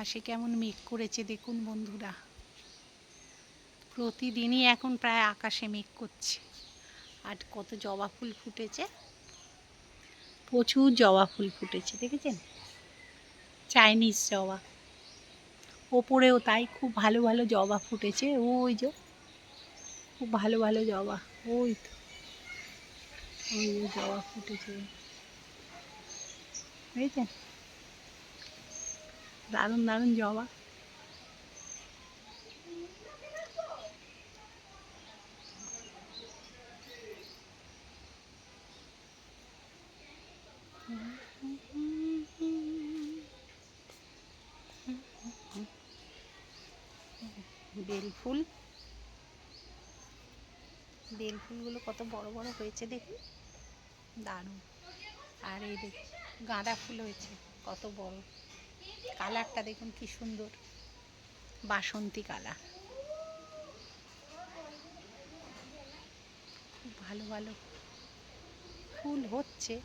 আকাশে কেমন মেঘ করেছে দেখুন বন্ধুরা। প্রতিদিনই এখন প্রায় আকাশে মেঘ করছে। আর কত জবা ফুল ফুটেছে। প্রচুর জবা ফুল ফুটেছে, দেখেছেন? চাইনিজ জবা। ওপরেও তাই খুব ভালো ভালো জবা ফুটেছে। ওই যে, খুব ভালো ভালো জবা। ওই তো, ওই জবা ফুটেছে। বুঝেছেন দারুণ দারুণ জবা বেল ফুল। বেল ফুলগুলো কত বড় বড় হয়েছে দেখুন। দারুণ। আর এই দেখুন গাঁদা ফুল হয়েছে, কত বড়। কালারটা দেখুন কি সুন্দর। বাসন্তী কালার। ভালো ভালো ফুল হচ্ছে।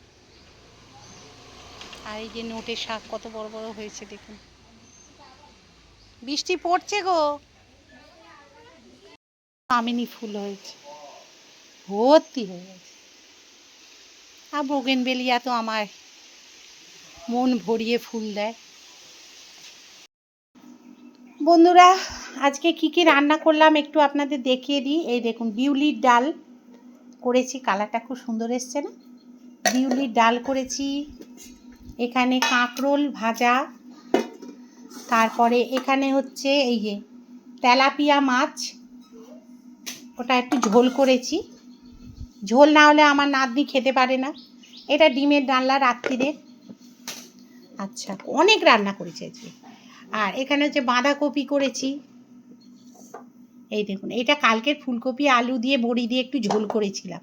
আর এই যে নোটের শাক কত বড় বড় হয়েছে দেখুন। বৃষ্টি পড়ছে গো। কামিনী ফুল হয়েছে। ভর্তি হয়ে গেছে। আর বোগেনবেলিয়া তো আমার মন ভরিয়ে ফুল দেয়। বন্ধুরা, আজকে কি কি রান্না করলাম একটু আপনাদের দেখিয়ে দিই। এই দেখুন, বিউলির ডাল করেছি, কালারটা খুব সুন্দর এসছে না? বিউলির ডাল করেছি, এখানে কাঁকরোল ভাজা, তারপরে এখানে হচ্ছে এই যে তেলাপিয়া মাছ, ওটা একটু ঝোল করেছি। ঝোল না হলে আমার নাতনি খেতে পারে না। এটা ডিমের ডালনা রাত্রিরে। আচ্ছা অনেক রান্না করেছি আজকে। আর এখানে হচ্ছে বাঁধাকপি করেছি। এই দেখুন, এটা কালকের ফুলকপি, আলু দিয়ে, বড়ি দিয়ে একটু ঝোল করেছিলাম।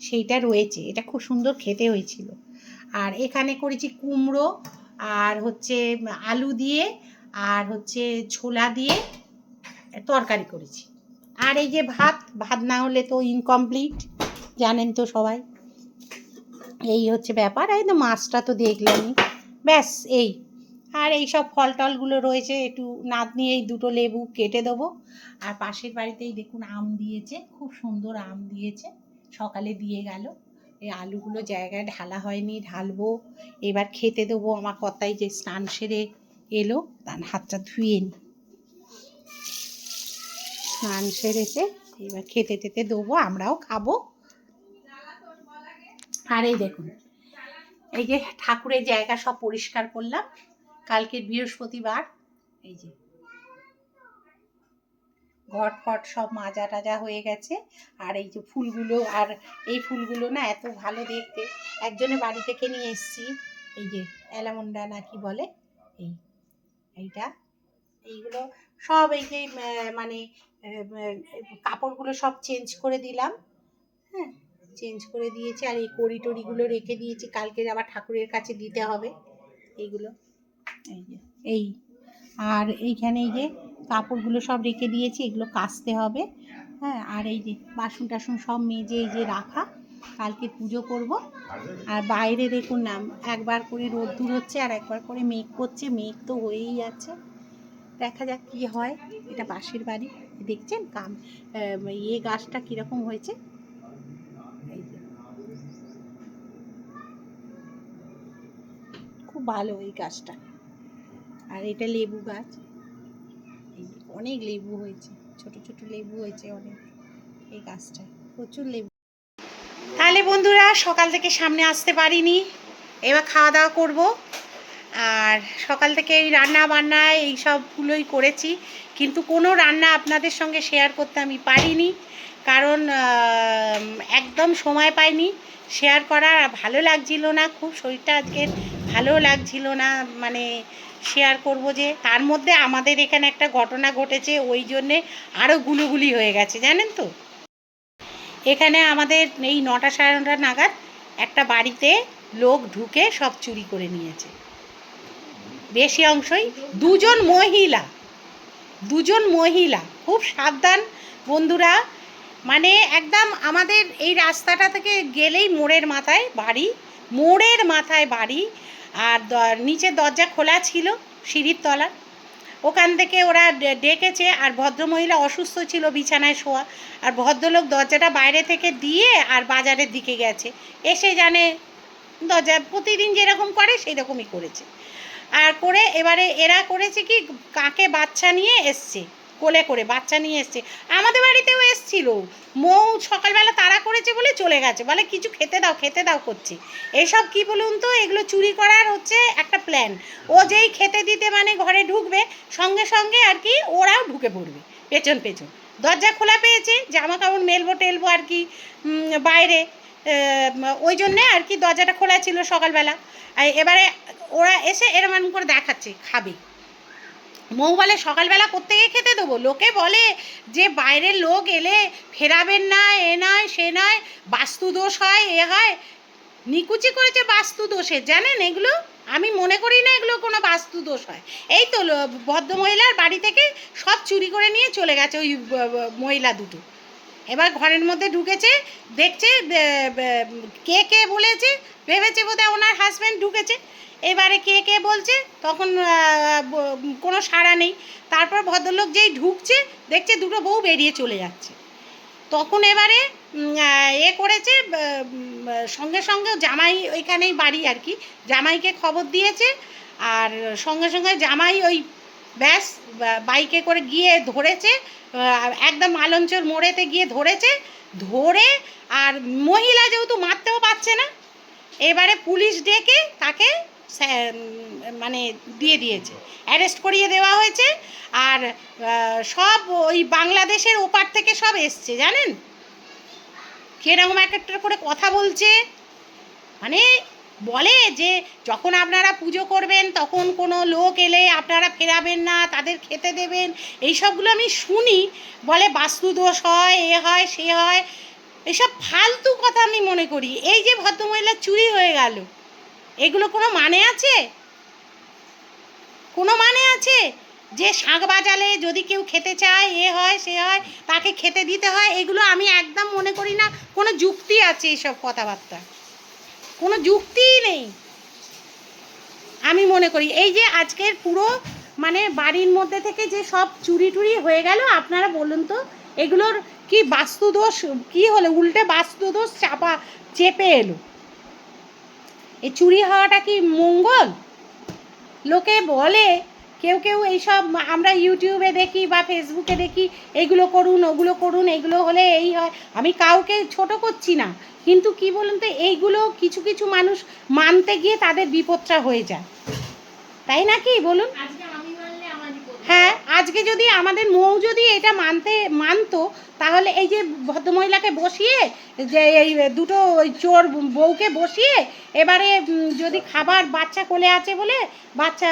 সেইটা রয়েছে, এটা খুব সুন্দর খেতে হয়েছিল। আর এখানে করেছি কুমড়ো, আর হচ্ছে আলু দিয়ে, আর হচ্ছে ছোলা দিয়ে তরকারি করেছি। আর এই যে ভাত ভাত না হলে তো ইনকমপ্লিট জানেন তো সবাই। এই হচ্ছে ব্যাপার, এই তো মাছটা তো দেখলামই। ব্যাস, এই। আর এই সব ফল টলগুলো রয়েছে, একটু নাতনি এই দুটো লেবু কেটে দেবো। আর পাশের বাড়িতেই দেখুন আম দিয়েছে, খুব সুন্দর আম দিয়েছে, সকালে দিয়ে গেল। এই আলুগুলো জায়গায় ঢালা হয়নি, ঢালবো, এবার খেতে দেবো আমার কথাই যে স্নান সেরে এলো, তার হাতটা ধুয়ে নি। স্নান সেরেছে, এবার খেতে টেতে দেবো, আমরাও খাব। আর এই দেখুন, এই যে ঠাকুরের জায়গা সব পরিষ্কার করলাম কালকে বৃহস্পতিবার, এই যে। ঘট ফট সব মাজা টাজা হয়ে গেছে, আর এই যে ফুলগুলো, আর এই ফুলগুলো না এত ভালো দেখতে। একজনের বাড়ি থেকে নিয়ে এসছি, এই যে অ্যালামন্ডা না কি বলে? এই, এইটা। এইগুলো সব এই যে মানে কাপড়গুলো সব চেঞ্জ করে দিলাম। হ্যাঁ চেঞ্জ করে দিয়েছি, আর এই কড়ি টড়িগুলো রেখে দিয়েছি। কালকে আবার ঠাকুরের কাছে দিতে হবে, এইগুলো। এই যে, এই। আর এইখানে এই যে কাপড়গুলো সব রেখে দিয়েছি, এগুলো কাচতে হবে। হ্যাঁ আর এই যে বাসন টাসন সব মেজে এই যে রাখা। কালকে পুজো করব। আর বাইরে দেখুন না, একবার করে রোদ্দুর হচ্ছে আর একবার করে মেঘ করছে। মেঘ তো হয়েই আছে। দেখা যাক কি হয়। এটা পাশের বাড়ি। দেখছেন কাম ইয়ে গাছটা কীরকম হয়েছে। খুব ভালো এই গাছটা। আর এটা লেবু গাছ। অনেক লেবু হয়েছে, ছোট ছোট লেবু হয়েছে অনেক এই গাছটা প্রচুর লেবু। তাহলে বন্ধুরা, সকাল থেকে সামনে আসতে পারিনি, এবার খাওয়া দাওয়া করব। আর সকাল থেকে এই রান্না বান্না, এই সবগুলোই করেছি, কিন্তু কোনো রান্না আপনাদের সঙ্গে শেয়ার করতে আমি পারিনি, কারণ একদম সময় পাইনি শেয়ার করার ভালো লাগছিল না, খুব শরীরটা আজকে ভালো লাগছিল না মানে শেয়ার করব যে তার মধ্যে আমাদের এখানে একটা ঘটনা ঘটেছে, ওই জন্যে আরও গুলুগুলি হয়ে গেছে, জানেন তো? এখানে আমাদের এই নটা সাড়ে নটা নাগাদ একটা বাড়িতে লোক ঢুকে সব চুরি করে নিয়েছে। বেশি অংশই দুজন মহিলা দুজন মহিলা, খুব সাবধান বন্ধুরা। মানে একদম আমাদের এই রাস্তাটা থেকে গেলেই মোড়ের মাথায় বাড়ি, মোড়ের মাথায় বাড়ি। আর নিচে দরজা খোলা ছিল, সিঁড়ির তলা। ওখান থেকে ওরা ডেকেছে আর ভদ্রমহিলা অসুস্থ ছিল বিছানায় শোয়া। আর ভদ্রলোক দরজাটা বাইরে থেকে দিয়ে আর বাজারের দিকে গেছে। এসে জানে দরজা প্রতিদিন যেরকম করে সেই রকমই করেছে। আর করে, এবারে এরা করেছে কি, কাকে বাচ্চা নিয়ে এসছে। কোলে করে বাচ্চা নিয়ে এসছে। আমাদের বাড়িতেও এসছিল। মৌ সকালবেলা তাড়া করেছে বলে চলে গেছে। বলে, কিছু খেতে দাও খেতে দাও করছে। এসব কি বলুন তো? এগুলো চুরি করার হচ্ছে একটা প্ল্যান ও যেই খেতে দিতে মানে ঘরে ঢুকবে, সঙ্গে সঙ্গে আর কি ওরাও ঢুকে পড়বে, পেছন পেছন। দরজা খোলা পেয়েছে, জামা কাপড় মেলবো টেলবো আর কি বাইরে। ওই জন্যে আর কি দরজাটা খোলা ছিল সকালবেলা। এবারে ওরা এসে এরম করে দেখাচ্ছে, খাবে। মৌ বলে সকালবেলা করতে গিয়ে খেতে দেবো। লোকে বলে যে বাইরের লোক এলে ফেরাবেন না, এ নয়, সে নয় বাস্তু দোষ হয়, এ হয়। নিকুচি করেছে বাস্তু দোষে জানেন এগুলো? আমি মনে করি না এগুলো কোনো বাস্তু দোষ হয়। এই তো ভদ্র ভদ্রমহিলার বাড়ি থেকে সব চুরি করে নিয়ে চলে গেছে ওই মহিলা দুটো। এবার ঘরের মধ্যে ঢুকেছে, দেখছে কে কে বলেছে, ভেবেছে বোধহয় ওনার হাজব্যান্ড ঢুকেছে। এবারে কে কে বলছে, তখন কোনো সাড়া নেই। তারপর ভদ্রলোক যেই ঢুকছে, দেখছে দুটো বউ বেরিয়ে চলে যাচ্ছে। তখন এবারে এ করেছে সঙ্গে সঙ্গে জামাই ওইখানেই বাড়ি আর কি। জামাইকে খবর দিয়েছে, আর সঙ্গে সঙ্গে জামাই ওই ব্যাস বাইকে করে গিয়ে ধরেছে একদম আলঞ্চর মোড়েতে গিয়ে ধরেছে, ধরে আর মহিলা যেহেতু মারতেও পারছে না, এবারে পুলিশ ডেকে তাকে মানে দিয়ে দিয়েছে। অ্যারেস্ট করিয়ে দেওয়া হয়েছে আর সব ওই বাংলাদেশের ওপার থেকে সব এসছে, জানেন? কীরকম এক একটা করে কথা বলছে মানে বলে যে যখন আপনারা পুজো করবেন, তখন কোনো লোক এলে আপনারা ফেরাবেন না, তাদের খেতে দেবেন। এই সবগুলো আমি শুনি। বলে বাস্তু দোষ হয়, এ হয়, সে হয়। এসব ফালতু কথা আমি মনে করি। এই যে ভদ্রমহিলা চুরি হয়ে গেল, এগুলো কোনো মানে আছে? কোনো মানে আছে? যে শাঁখ বাজালে যদি কেউ খেতে চায়, এ হয়, সে হয়, তাকে খেতে দিতে হয়, এগুলো আমি একদম মনে করি না। কোনো যুক্তি আছে এইসব কথাবার্তা। কোনো যুক্তিই নেই। আমি মনে করি, এই যে আজকের পুরো মানে বাড়ির মধ্যে থেকে যে সব চুরি টুরি হয়ে গেল, আপনারা বলুন তো, এগুলোর কি বাস্তুদোষ, কি হলো? উল্টে বাস্তুদোষ চাপা, চেপে এলো। এই চুরি হওয়াটা কি মঙ্গল? লোকে বলে কেউ কেউ এইসব আমরা ইউটিউবে দেখি বা ফেসবুকে দেখি এগুলো করুন, ওগুলো করুন এগুলো হলে এই হয়। আমি কাউকে ছোট করছি না। কিন্তু কি বলুন তো, এইগুলো কিছু কিছু মানুষ মানতে গিয়ে তাদের বিপদটা হয়ে যায়। তাই নাকি বলুন আজকে আমি মানলে আমারই করবে হ্যাঁ আজকে যদি আমাদের মৌ যদি এটা মানতে, মানতো, তাহলে এই যে ভদ্রমহিলাকে বসিয়ে, যে এই দুটো ওই চোর বউকে বসিয়ে, এবারে যদি খাবার বাচ্চা কোলে আছে বলে, বাচ্চা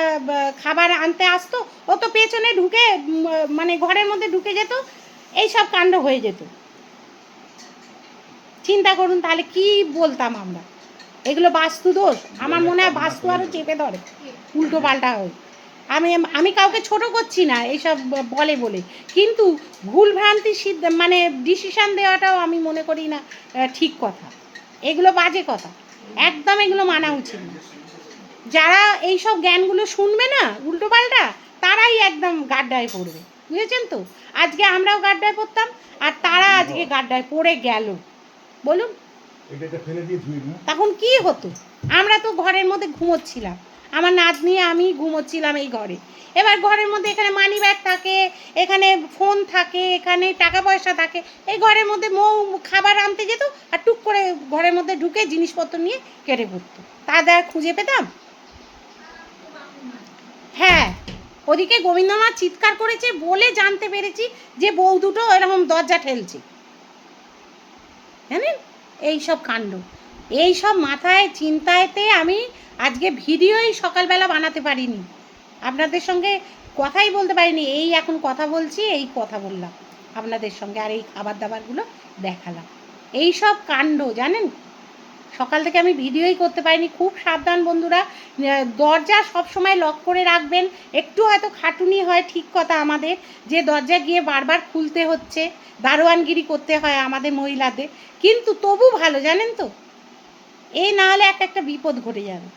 খাবার আনতে আসতো, ও তো পেছনে ঢুকে মানে ঘরের মধ্যে ঢুকে যেত এই সব কাণ্ড হয়ে যেত। চিন্তা করুন, তাহলে কি বলতাম আমরা? এগুলো বাস্তু দোষ। আমার মনে হয় বাস্তু আরও চেপে ধরে। উল্টো পাল্টা হয়। আমি আমি কাউকে ছোট করছি না এইসব বলে বলে। কিন্তু ভুল ভ্রান্তি সিদ্ধ মানে ডিসিশন দেওয়াটাও আমি মনে করি না ঠিক কথা। এগুলো বাজে কথা। একদম এগুলো মানা উচিত না। যারা এইসব জ্ঞানগুলো শুনবে না উল্টো পাল্টা তারাই একদম গাড্ডায় পড়বে। বুঝেছেন তো? আজকে আমরাও গাড্ডায় পড়তাম আর তারা আজকে গাড্ডায় পড়ে গেল। বলুন। তখন কি হতো? আমরা তো ঘরের মধ্যে ঘুমোচ্ছিলাম। আমার নাতনি, আমি ঘুমোচ্ছিলাম এই ঘরে। এবার ঘরের মধ্যে এখানে মানি ব্যাগ থাকে, এখানে ফোন থাকে, এখানে টাকা পয়সা থাকে। এই ঘরের মধ্যে মৌ খাবার আনতে যেত আর টুক করে ঘরের মধ্যে ঢুকে জিনিসপত্র নিয়ে কেটে পড়তো। তা দেখ খুঁজে পেতাম? হ্যাঁ ওদিকে গোবিন্দনাথ চিৎকার করেছে বলে জানতে পেরেছি যে বউ দুটো এরকম দরজা ঠেলছে। জানেন? এই সব কাণ্ড। এই সব মাথায়, চিন্তায়তে আমি আজকে ভিডিওই সকালবেলা বানাতে পারিনি। আপনাদের সঙ্গে কথাই বলতে পারিনি, এই এখন কথা বলছি, এই কথা বললাম। আপনাদের সঙ্গে আর এই খাবার দাবারগুলো দেখালাম। এই সব কাণ্ড, জানেন? সকাল থেকে আমি ভিডিওই করতে পারিনি। খুব সাবধান বন্ধুরা দরজা সব সময় লক করে রাখবেন। একটু হয়তো খাটুনি হয়, ঠিক কথা আমাদের, যে দরজা গিয়ে বারবার খুলতে হচ্ছে, দারোয়ানগিরি করতে হয় আমাদের মহিলাদের। কিন্তু তবু ভালো, জানেন তো? এই না হলে এক একটা বিপদ ঘটে যাবে।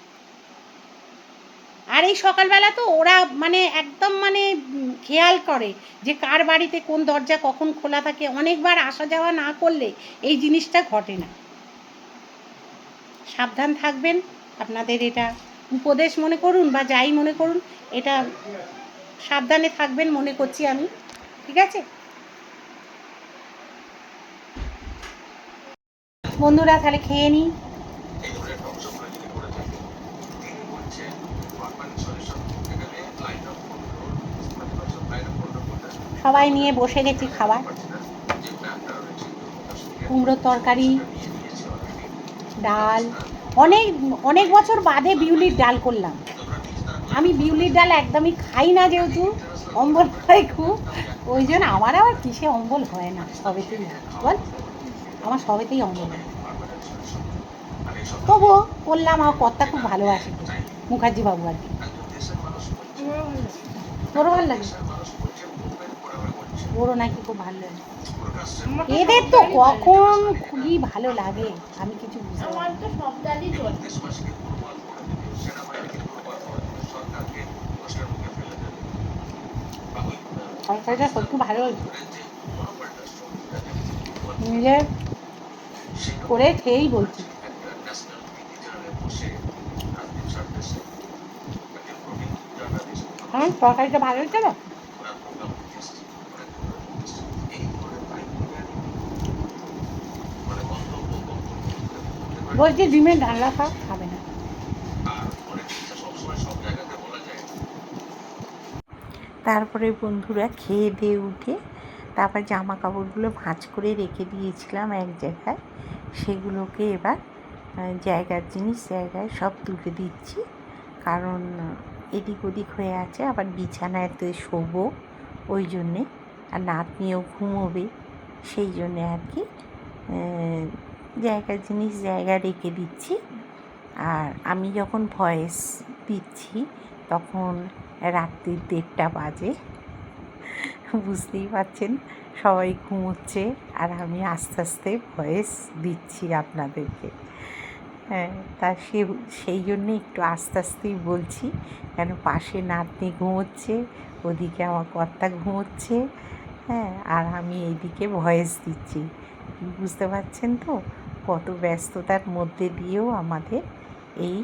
আর এই সকালবেলা তো ওরা মানে একদম মানে খেয়াল করে যে কার বাড়িতে কোন দরজা কখন খোলা থাকে। অনেকবার আসা যাওয়া না করলে এই জিনিসটা ঘটে না। সাবধান থাকবেন। আপনাদের এটা উপদেশ মনে করুন বা যাই মনে করুন, এটা সাবধানে থাকবেন মনে করছি আমি। ঠিক আছে? বন্ধুরা, তাহলে খেয়ে নিই। সবাই নিয়ে বসে গেছি খাবার। কুমড়োর তরকারি, ডাল। অনেক অনেক বছর বাদে বিউলির ডাল করলাম। আমি বিউলির ডাল একদমই খাই না যেহেতু, অম্বল হয় খুব। ওই জন্য আমার আবার কিসে অম্বল হয় না, সবেতেই বল, আমার সবেতেই অম্বল হয়। তবুও করলাম, আমার কর্তা খুব ভালোবাসে। মুখার্জি বাবু আর কি। তোরও ভালো লাগে? ওরও নাকি খুব ভালো। লাগে এদের তো কখন খুবই ভালো লাগে আমি কিছু বুঝতে তরকারিটা সত্যি ভালো হয়েছে। নিজে করে খেয়েই বলছি। হ্যাঁ তরকারিটা ভালো হয়েছে না বলছি ডিমের ডালনা খা খাবে না। তারপরে বন্ধুরা খেয়ে দিয়ে উঠে তারপর জামা কাপড়গুলো ভাঁজ করে রেখে দিয়েছিলাম এক জায়গায়। সেগুলোকে এবার জায়গার জিনিস জায়গায় সব তুলে দিচ্ছি। কারণ, এদিক ওদিক হয়ে আছে, আবার বিছানায় বিছানাতে শোবো ওই জন্যে। আর নাতনিও ঘুমোবে, সেই জন্যে আর কি জায়গার জিনিস জায়গা রেখে দিচ্ছি। আর আমি যখন ভয়েস দিচ্ছি, তখন রাত্রির দেড়টা বাজে। বুঝতেই পারছেন, সবাই ঘুমোচ্ছে আর আমি আস্তে আস্তে ভয়েস দিচ্ছি আপনাদেরকে। হ্যাঁ তা সে, সেই জন্যে একটু আস্তে আস্তেই বলছি, কেন পাশে নাতনি ঘুমোচ্ছে, ওদিকে আমার কর্তা ঘুমোচ্ছে হ্যাঁ আর আমি এইদিকে ভয়েস দিচ্ছি। বুঝতে পারছেন তো? কত ব্যস্ততার মধ্যে দিয়েও আমাদের এই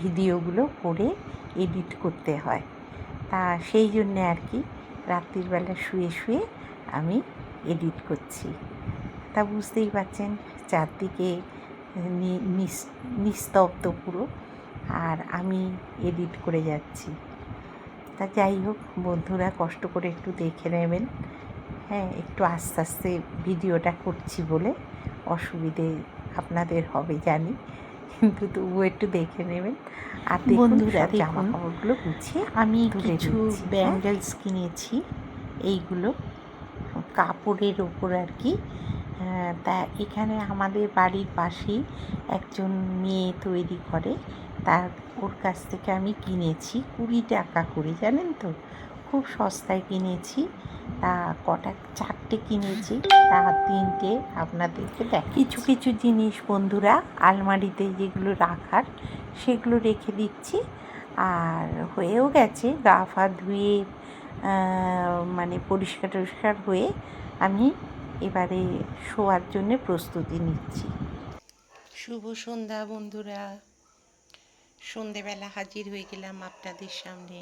ভিডিওগুলো করে এডিট করতে হয়। তা সেই জন্যে আর কি রাত্রিবেলা শুয়ে শুয়ে আমি এডিট করছি। তা বুঝতেই পারছেন চারদিকে নিস্তব্ধ পুরো আর আমি এডিট করে যাচ্ছি। তা যাই হোক বন্ধুরা কষ্ট করে একটু দেখে নেবেন। হ্যাঁ একটু আস্তে আস্তে ভিডিওটা করছি বলে। অসুবিধে আপনাদের হবে জানি কিন্তু তবুও একটু দেখে নেবেন। আর বন্ধুরা, জামা কাপড়গুলো গুছিয়ে আমি কিছু হ্যাঁ? ব্যাঙ্গেলস কিনেছি এইগুলো কাপড়ের ওপর আর কি। আহ, তা এখানে আমাদের বাড়ির পাশেই একজন মেয়ে তৈরি করে তার ওর কাছ থেকে আমি কিনেছি কুড়ি টাকা করে জানেন তো? খুব সস্তায় কিনেছি। তা কটা চারটে কিনেছি তা তিনটে আপনাদেরকে দেখ কিছু কিছু জিনিস বন্ধুরা আলমারিতে যেগুলো রাখার সেগুলো রেখে দিচ্ছি। আর হয়েও গেছে গা ফা ধুয়ে মানে পরিষ্কার টরিষ্কার হয়ে আমি এবারে শোয়ার জন্য প্রস্তুতি নিচ্ছি। শুভ সন্ধ্যা বন্ধুরা। সন্ধেবেলা হাজির হয়ে গেলাম আপনাদের সামনে।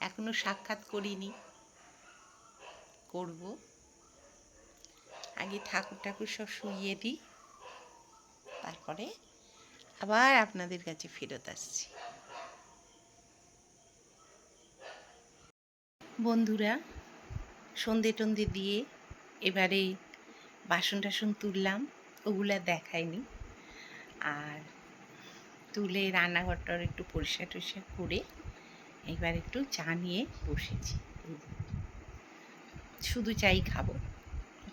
এখনও সাক্ষাৎ করিনি। করব। আগে ঠাকুর ঠাকুর সব শুইয়ে দিই। তারপরে আবার আপনাদের কাছে ফেরত আসছি। বন্ধুরা, সন্ধে টন্ধে দিয়ে এবারে বাসন টাসন তুললাম, ওগুলা দেখাইনি। আর তুলে রান্নাঘরটার একটু পরিষ্কার টরিষ্কার করে এবার একটু চা নিয়ে বসেছি। শুধু চাই খাব।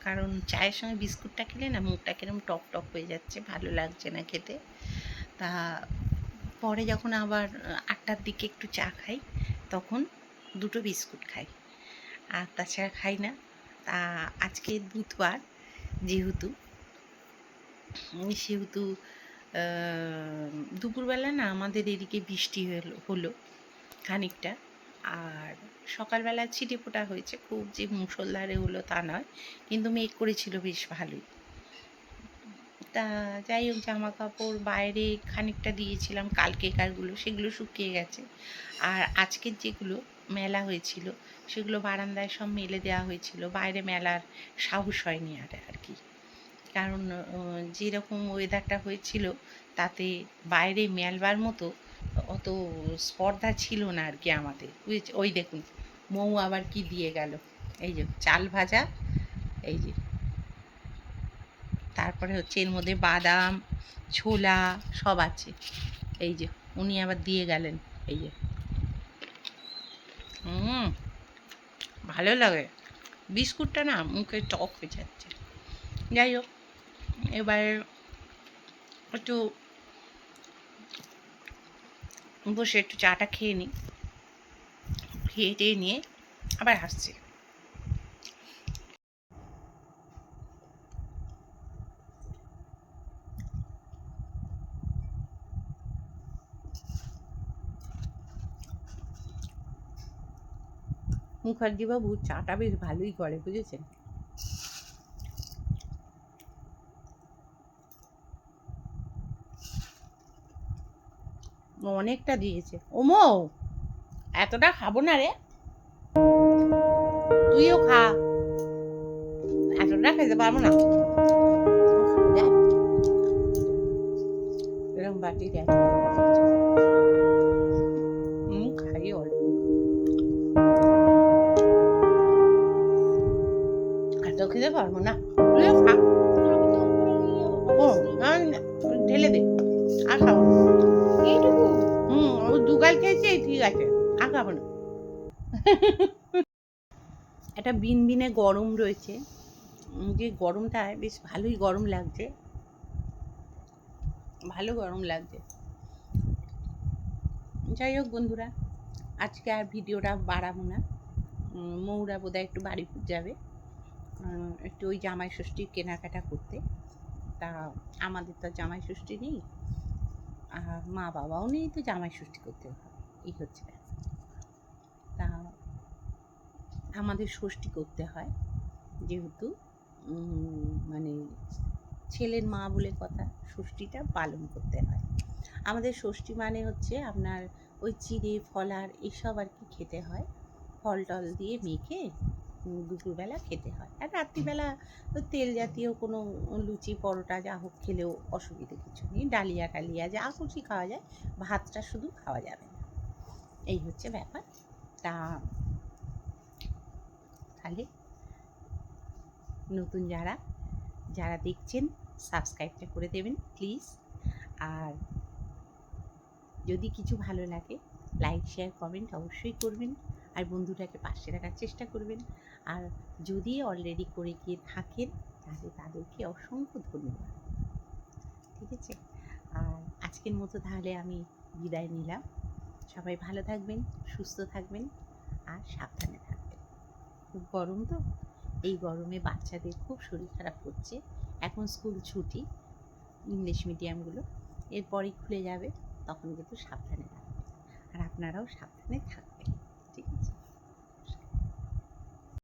কারণ চায়ের সঙ্গে বিস্কুটটা খেলে না মুখটা কিরম টক টক হয়ে যাচ্ছে, ভালো লাগছে না খেতে। তা পরে যখন আবার আটটার দিকে একটু চা খাই, তখন দুটো বিস্কুট খাই। আর তাছাড়া খাই না। তা আজকে বুধবার যেহেতু, সেহেতু দুপুরবেলা না আমাদের এদিকে বৃষ্টি হলো হলো খানিকটা। আর সকালবেলা ছিটে ফোটা হয়েছে। খুব যে মুষলধারে হলো তা নয়, কিন্তু মেঘ করেছিল বেশ ভালোই। তা যাই হোক জামা কাপড় বাইরে খানিকটা দিয়েছিলাম কালকেকারগুলো সেগুলো শুকিয়ে গেছে। আর আজকের যেগুলো মেলা হয়েছিল, সেগুলো বারান্দায় সব মেলে দেওয়া হয়েছিল। বাইরে মেলার সাহস হয়নি আর আর কি। কারণ যেরকম ওয়েদারটা হয়েছিল, তাতে বাইরে মেলবার মতো অত স্পর্ধা ছিল না আর কি আমাদের। বুঝেছ- ওই দেখুন, মৌ আবার কি দিয়ে গেল? এই যে চাল ভাজা, এই যে। তারপরে হচ্ছে এর মধ্যে বাদাম, ছোলা সব আছে। এই যে, উনি আবার দিয়ে গেলেন, এই যে। হুম, ভালো লাগে। বিস্কুটটা না মুখে টক হয়ে যাচ্ছে। যাই হোক, এবার একটু বসে একটু চাটা খেয়ে নিই। খেয়ে টেয়ে নিয়ে আবার হাসছি মুখার্জি বাবু চাটা বেশ ভালোই করে, বুঝেছেন? অনেকটা দিয়েছে। ওমো, এতটা খাব না রে। তুইও খা। এতটা খেতে পারব না। এরকম বাটি হুম খাই অল্প। খেতে পারব না। তুইও খা। ও ঢেলে দে। আর খাব। এইটুকু হুম, ও দুগাল খেয়েছে ঠিক আছে, আর খাব না। একটা বিন বিনে গরম রয়েছে। যে গরমটায় বেশ ভালোই গরম লাগছে। ভালো গরম লাগছে। যাই হোক বন্ধুরা, আজকে আর ভিডিওটা বাড়াবো না। মৌরা বোধহয় একটু বাড়ি যাবে। একটু ওই জামাই ষষ্ঠীর কেনাকাটা করতে। তা আমাদের তো জামাই ষষ্ঠী নেই। আর মা বাবাও নেই, তো জামাই ষষ্ঠী করতে হবে। এই হচ্ছে। তা আমাদের ষষ্ঠী করতে হয়, যেহেতু মানে ছেলের মা বলে কথা, ষষ্ঠীটা পালন করতে হয়। আমাদের ষষ্ঠী মানে হচ্ছে আপনার ওই চিড়ে, ফলার, এসব আর কি খেতে হয়। ফল টল দিয়ে মেখে দুপুরবেলা খেতে হয়। আর রাত্রিবেলা তেল জাতীয় কোনো লুচি, পরোটা যা হোক খেলেও অসুবিধে কিছু নেই। ডালিয়া টালিয়া যা খুশি খাওয়া যায়, ভাতটা শুধু খাওয়া যাবে না। এই হচ্ছে ব্যাপার। তা তাহলে নতুন যারা যারা দেখছেন, সাবস্ক্রাইবটা করে দেবেন, প্লিজ। আর যদি কিছু ভালো লাগে, লাইক, শেয়ার, কমেন্ট অবশ্যই করবেন। আর বন্ধুটাকে পাশে রাখার চেষ্টা করবেন। আর যদি অলরেডি করে গিয়ে থাকেন, তাহলে তাদেরকে অসংখ্য ধন্যবাদ। ঠিক আছে? আর আজকের মতো তাহলে আমি বিদায় নিলাম। সবাই ভালো থাকবেন, সুস্থ থাকবেন আর সাবধানে থাকবেন। খুব গরম তো? এই গরমে বাচ্চাদের খুব শরীর খারাপ করছে। এখন স্কুল ছুটি, ইংলিশ মিডিয়ামগুলো। এরপরেই খুলে যাবে, তখন কিন্তু সাবধানে থাকবেন। আর আপনারাও সাবধানে থাকবেন।